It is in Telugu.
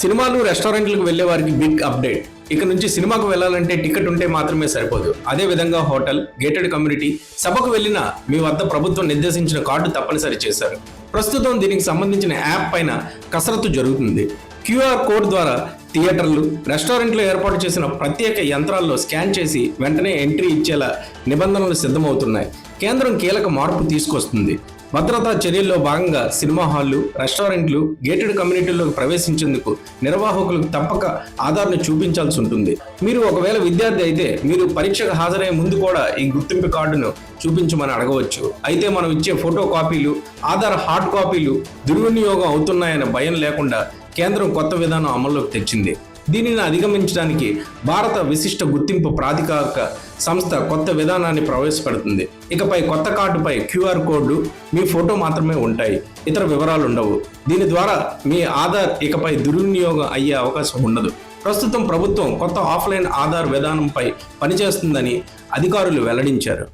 సినిమాలు రెస్టారెంట్లకు వెళ్ళే వారికి బిగ్ అప్డేట్. ఇక నుంచి సినిమాకు వెళ్ళాలంటే టికెట్ ఉంటే మాత్రమే సరిపోదు. అదే విధంగా హోటల్ గేటెడ్ కమ్యూనిటీ సభకు వెళ్ళినా మీ వద్ద ప్రభుత్వం నిర్దేశించిన కార్డు తప్పనిసరి చేశారు. ప్రస్తుతం దీనికి సంబంధించిన యాప్ పైన కసరత్తు జరుగుతుంది. క్యూఆర్ కోడ్ ద్వారా థియేటర్లు రెస్టారెంట్లు ఏర్పాటు చేసిన ప్రత్యేక యంత్రాల్లో స్కాన్ చేసి వెంటనే ఎంట్రీ ఇచ్చేలా నిబంధనలు సిద్ధమవుతున్నాయి. కేంద్రం కీలక మార్పు తీసుకొస్తుంది. భద్రతా చర్యల్లో భాగంగా సినిమా హాళ్ళు రెస్టారెంట్లు గేటెడ్ కమ్యూనిటీల్లోకి ప్రవేశించేందుకు నిర్వాహకులకు తప్పక ఆధార్ను చూపించాల్సి ఉంటుంది. మీరు ఒకవేళ విద్యార్థి అయితే మీరు పరీక్షకు హాజరయ్యే ముందు కూడా ఈ గుర్తింపు కార్డును చూపించమని అడగవచ్చు. అయితే మనం ఇచ్చే ఫోటో కాపీలు ఆధార్ హార్డ్ కాపీలు దుర్వినియోగం అవుతున్నాయనే భయం లేకుండా కేంద్రం కొత్త విధానం అమల్లోకి తెచ్చింది. దీనిని అధిగమించడానికి భారత విశిష్ట గుర్తింపు ప్రాధికారిక సంస్థ కొత్త విధానాన్ని ప్రవేశపెడుతుంది. ఇకపై కొత్త కార్డుపై క్యూఆర్ కోడ్లు మీ ఫోటో మాత్రమే ఉంటాయి. ఇతర వివరాలు ఉండవు. దీని ద్వారా మీ ఆధార్ ఇకపై దుర్వినియోగం అయ్యే అవకాశం ఉండదు. ప్రస్తుతం ప్రభుత్వం కొత్త ఆఫ్లైన్ ఆధార్ విధానంపై పనిచేస్తుందని అధికారులు వెల్లడించారు.